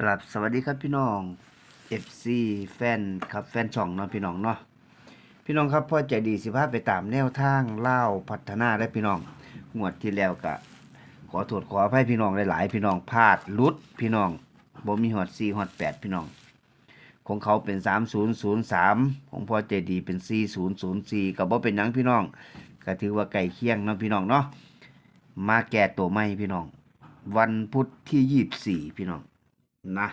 กลับสวัสดีครับพี่น้อง FC แฟนครับแฟนช่องเนาะพี่น้องเนาะพี่น้องครับพ่อใจดีสิพาไปตามแนวทางเล่าพัฒนาได้พี่น้องงวดที่แล้วก็ขอโทษขออภัยพี่น้องหลาย ๆ พี่น้องพลาดลุดพี่น้องบ่มีฮอด4ฮอด8พี่น้อง ของเขาเป็น3003ของพ่อใจดีเป็น4004ก็บ่เป็นหยังพี่น้องก็ถือว่าใกล้เคียงเนาะพี่น้องเนาะมาแก้ตัวใหม่พี่น้อง วันพุธที่24พี่น้อง นะ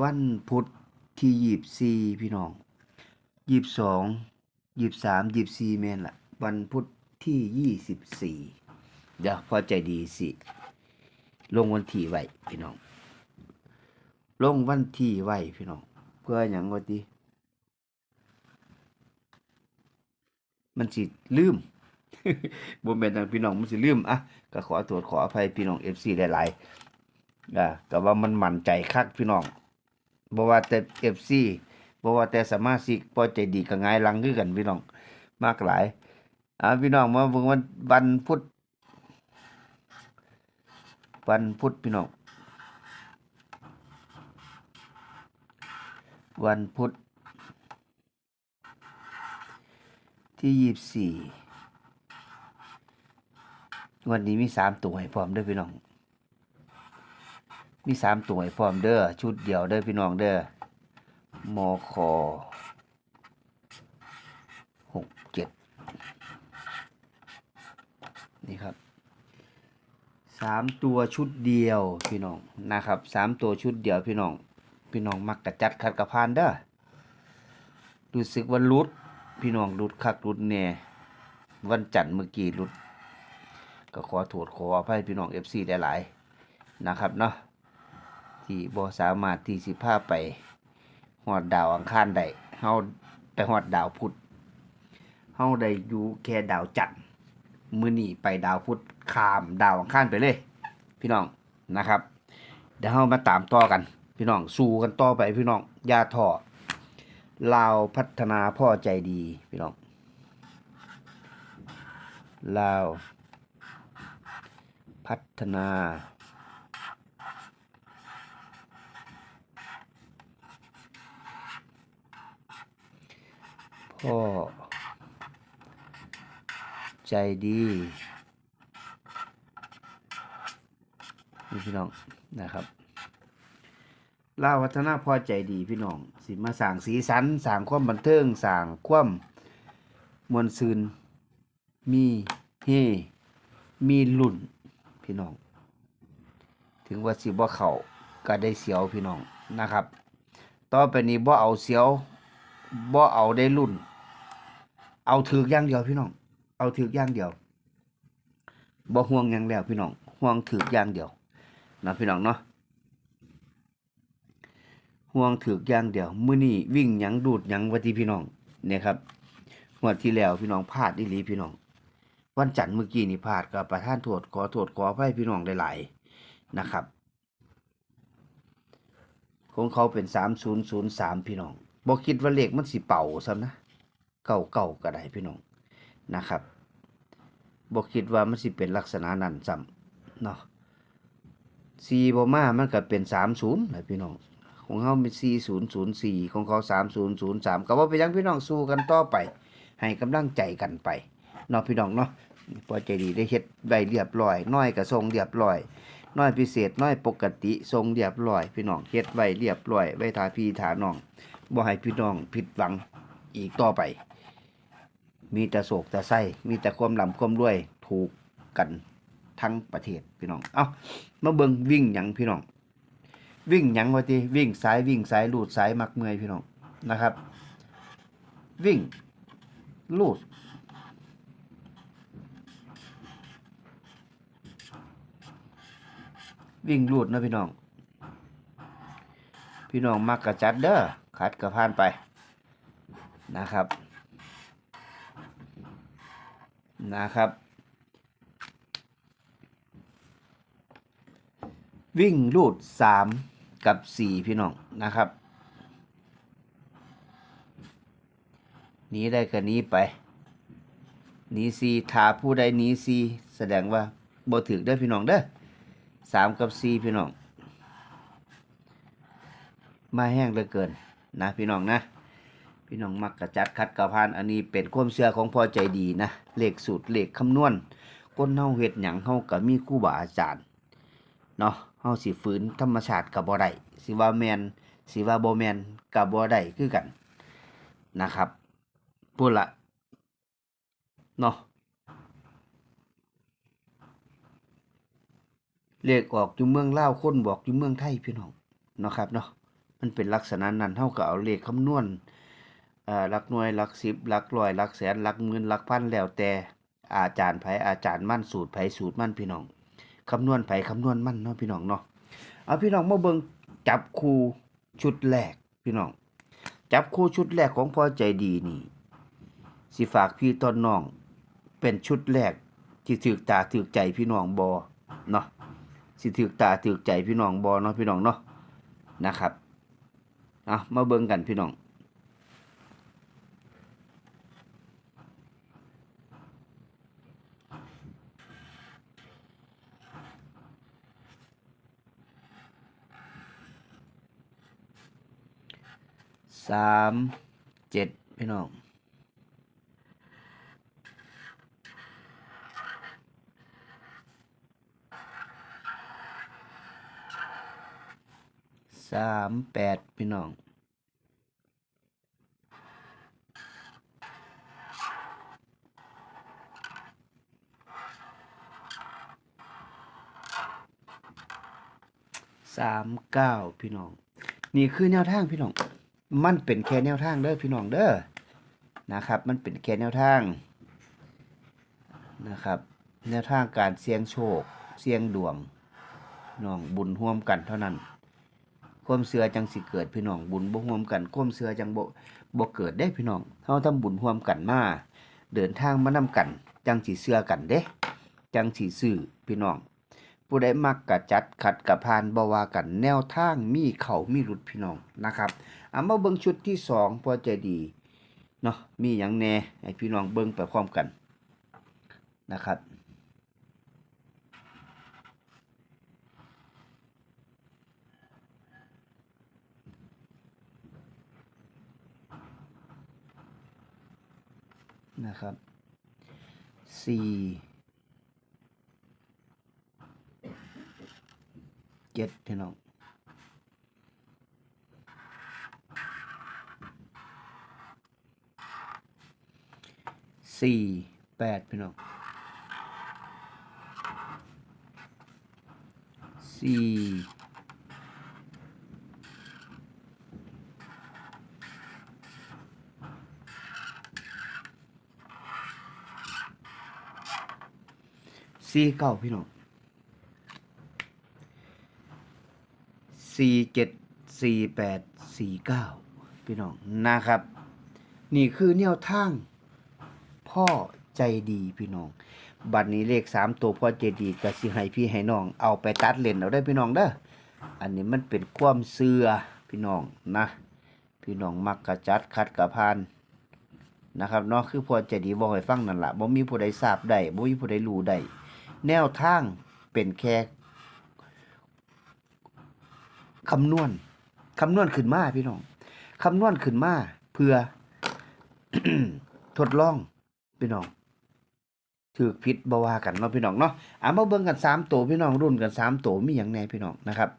วันพุธที่ยี่สี่พี่น้องยี่สองยี่สามยี่สี่แม่นละวันพุธที่ยี่สิบสี่เดี๋ยวพอใจดีสิ ลงวันที่ไว้พี่น้อง ลงวันที่ไว้พี่น้อง เพื่ออย่างว่าดีมันสิลืมบ่แม่นทางพี่น้องมันสิลืมอะก็ขอโทษขออภัยพี่น้อง FC หลายๆ อ่าก็ว่ามันมั่นใจคักพี่น้องบ่ว่าแต่ FC บ่ว่าแต่สมาชิกพอใจดีก็หงายลังคือกันพี่น้อง มากหลายอ่าพี่น้องมาเบิ่งวันวันพุธวันพุธพี่น้องวันพุธที่ยี่สี่วันนี้มีสามตัวให้พร้อมด้วยพี่น้อง มีสามตัวให้พร้อมเด้อชุดเดียวเด้อพี่น้องเด้อมอคอหกเจ็ดนี่ครับสามตัวชุดเดียวพี่น้องนะครับสามตัวชุดเดียวพี่น้อง พี่น้องมักกระจัดขัดกระพานเด้อรู้สึกว่ารุดพี่น้องรุดคักรุดแน่วันจันทร์เมื่อกี้รุด ก็ขอโทษขออภัยพี่น้องเอฟซีหลายๆนะครับเนาะ ที่บ่สามารถที่สิพาไปฮอดดาวอังคารได้เฮาไปฮอดดาวพุธเฮาได้อยู่แค่ดาวจันทร์มื้อนี้ไปดาวพุธข้ามดาวอังคารไปเลย พี่น้องนะครับ เดี๋ยวเฮามาตามต่อกัน พี่น้องสู้กันต่อไปพี่น้องอย่าท้อลาวพัฒนาพ่อใจดีพี่น้องลาวพัฒนา พอใจดีพี่น้องนะครับลาวัฒนาพอใจดีพี่น้อง สิมาสั่งสีสันสั่งความบันเทิงสั่งความมวลซืนมีเฮมีลุ่นพี่น้อง ถึงว่าสิบ่เขาก็ได้เสียวพี่น้องนะครับ ต่อไปนี้บ่เอาเสียวบ่เอาได้รุ่น เอาถือย่างเดียวพี่น้อง เอาถือย่างเดียวบ่ห่วงยังแล้วพี่น้องห่วงถือย่างเดียวนะพี่น้องเนาะห่วงถือย่างเดียวมื้อนี้วิ่งยังดูดยังว่าที่พี่น้องเนี่ยครับงวดที่แล้วพี่น้องพลาดอีหลีพี่น้อง วันจันทร์เมื่อกี้นี่พลาดก็ประทานโทษขอโทษขออภัยพี่น้องหลายๆนะครับของเขาเป็นสามศูนย์ศูนย์สามพี่น้องบอกคิดว่าเลขมันสิเป่าซ้ำนะ เก่าเก่าก็ได้พี่น้องนะครับบอกคิดว่ามันสิเป็นลักษณะนั้นซ้ำเนาะสี่บมามันก็เป็นสามศูนย์เลยพี่น้องของเขาเป็นสี่ศูนย์ศูนย์สี่ของเขาสามศูนย์ศูนย์สามก็ว่าไปยังพี่น้องสู้กันต่อไป ให้กำลังใจกันไปเนาะพี่น้องเนาะพอใจดีได้เฮ็ดใบเรียบร้อยน้อยก็ทรงเรียบร้อยน้อยพิเศษน้อยปกติทรงเรียบร้อย พี่น้องเฮ็ดไว้เรียบร้อยไว้ทาพี่ทาน้องบ่ให้พี่น้องผิดหวังอีกต่อไป มีแต่โศกแต่ไส้มีแต่ความลำความรวย ถูกกันทั้งประเทศพี่น้อง เอ้ามาเบิงวิ่งหยังพี่น้อง วิ่งหยังว่าติวิ่งสายวิ่งสายลูดสายมักเมื่อยพี่น้องนะครับ วิ่งลูดวิ่งรูดนะพี่น้อง พี่น้องมักกระจัดเด้อขัดกระพานไปนะครับ นะครับ วิ่งรูดสามกับสี่พี่น้องนะครับหนีได้ก็หนีไปหนีซีทาผู้ใดหนีซีแสดงว่าบ่ถึกเด้อพี่น้องเด้อสามกับสี่พี่น้อง มาแห้งเหลือเกินนะพี่น้องนะ พี่น้องมักกระจัดคัดกระพานอันนี้เป็นความเชื่อของพ่อใจดีนะเลขสูตรเลขคำนวณคนเฮาเฮ็ดหยังเฮาก็มีครูบาอาจารย์เนาะเฮาสิฝืนธรรมชาติก็บ่ได้สิว่าแมนสิว่าบ่แมนก็บ่ได้คือกันนะครับพูดละเนาะเลขออกอยู่เมืองลาคนบอกอยู่เมืองไทยพี่น้องเนาะครับเนาะมันเป็นลักษณะนั้นเฮาก็เอาเลขคำนวณ อ่อหลักหน่วยหลักสิบหลักร้อยหลักแสนหลักหมื่นหลักพันแล้วแต่อาจารย์ไผอาจารย์มั่นสูตรไผสูตรมั่นพี่น้องคำนวณไผคำนวณมั่นเนาะพี่น้องเนาะเอาพี่น้องมาเบิ่งจับคู่ชุดแรกพี่น้อง จับคู่ชุดแรกของพ่อใจดีนี่ สิฝากพี่ต้นน้อง เป็นชุดแรกที่ถึกตาถึกใจพี่น้องบอเนาะสิถึกตาถึกใจพี่น้องบอเนาะพี่น้องเนาะนะครับเอามาเบิ่งกันพี่น้อง สามเจ็ดพี่น้องสามแปดพี่น้องสามเก้าพี่น้อง นี่คือแนวทางพี่น้อง มันเป็นแค่แนวทางเด้อพี่น้องเด้อนะครับ มันเป็นแค่แนวทางนะครับ แนวทางการเสี่ยงโชค เสี่ยงดวงน้องบุญร่วมกันเท่านั้นความเสือจังสิเกิดพี่น้องบุญบ่ร่วมกันความเสือจังบ่บ่เกิดได้พี่น้องเฮาทำบุญร่วมกันมาเดินทางมานำกัน จังสิเสือกันเด้ จังสิซื้อพี่น้อง ผู้ใดมักกะจัดขัดกะพานบ่ว่ากันแนวทางมีเขามีหลุดพี่น้องนะครับเอามาเบิ่งชุดที่สองพอใจดีเนาะมีหยังแน่ให้พี่น้องเบิ่งไปพร้อมกันนะครับนะครับสี่ เจ็ดพี่น้องสี่แปดพี่น้องสี่สี่เก้าพี่น้อง สี่เจ็ดสี่แปดสี่เก้าพี่น้องนะครับ นี่คือแนวทางพ่อใจดีพี่น้อง บัดนี้เลขสามตัวพ่อใจดีก็สิให้พี่ให้น้อง เอาไปตัดเล่นเอาได้พี่น้องเด้ออันนี้มันเป็นความเสือพี่น้องนะ พี่น้องมักกระจัดคัดกระพานนะครับเนาะคือพ่อใจดีบอกให้ฟังนั่นแหละบ่มีผู้ใดทราบได้บ่มีผู้ใดรู้ได้แนวทางเป็นแค่ คำนวณคำนวณขึ้นมาพี่น้องคำนวณขึ้นมาเพื่อทดลองพี่น้องถือพิษบวากันเนาะพี่น้องเนาะอ่ามาเบิ่งกันสามตัวพี่น้องรุ่นกันสามตัวมีอย่างแน่พี่น้องนะครับ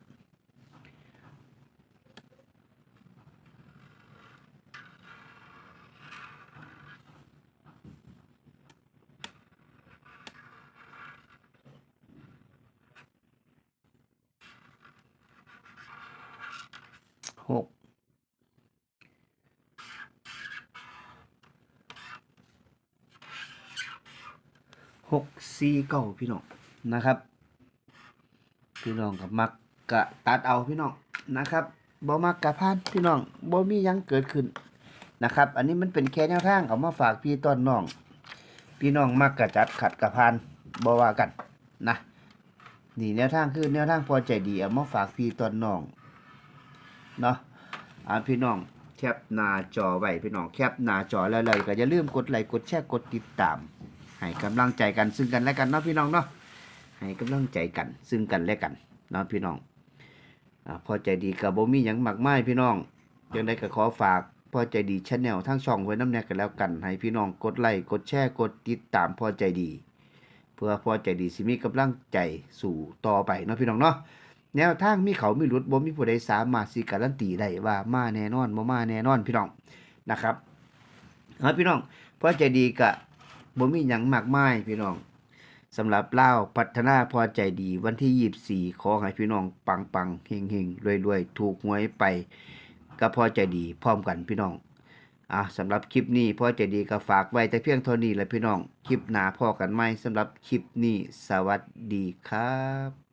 หกหกสี่เก้าพี่น้องนะครับ พี่น้องกับมักกะตัดเอาพี่น้องนะครับบ่มักกะพานพี่น้องบ่มียังเกิดขึ้นนะครับ อันนี้มันเป็นแค่แนวทางเอามาฝากพี่ต้นน้อง พี่น้องมักกะจัดขัดกะพานบ่ว่ากันนะนี่แนวทางคือแนวทางพอใจดีเอามาฝากพี่ต้นน้อง เนาะอ่าพี่น้องแคปหน้าจอไว้พี่น้องแคปหน้าจอแล้วเลยก็อย่าลืมกดไลค์กดแชร์กดติดตาม ให้กำลังใจกันซึ่งกันและกันเนาะพี่น้องเนาะให้กำลังใจกัน ซึ่งกันและกันเนาะพี่น้องอพอใจดีก็บ่มีหยังมากมายพี่น้องจังได้ก็ขอฝากพอใจดี Channel ทั้งช่องไว้น้ำแน่กันแล้วกัน ให้พี่น้องกดไลค์กดแชร์กดติดตามพอใจดี เพื่อพอใจดีสิมีกำลังใจสู่ต่อไปเนาะพี่น้องเนาะ แนวทางมีเขามีหลุดบ่มีผู้ใดสามารถสิการันตีได้ว่ามาแน่นอนบ่มาแน่นอนพี่น้องนะครับเอาพี่น้องพอใจดีก็บ่มีหยังมากมายพี่น้องสำหรับเล่าพัฒนาพอใจดีวันที่24ขอให้พี่น้องปังปังๆเฮงเฮงรวยรวยถูกหวยไปก็พอใจดีพร้อมกันพี่น้องอะสำหรับคลิปนี้พอใจดีก็ฝากไว้แต่เพียงเท่านี้แหละพี่น้อง คลิปหนาพอกันไหมสำหรับคลิปนี้สวัสดีครับ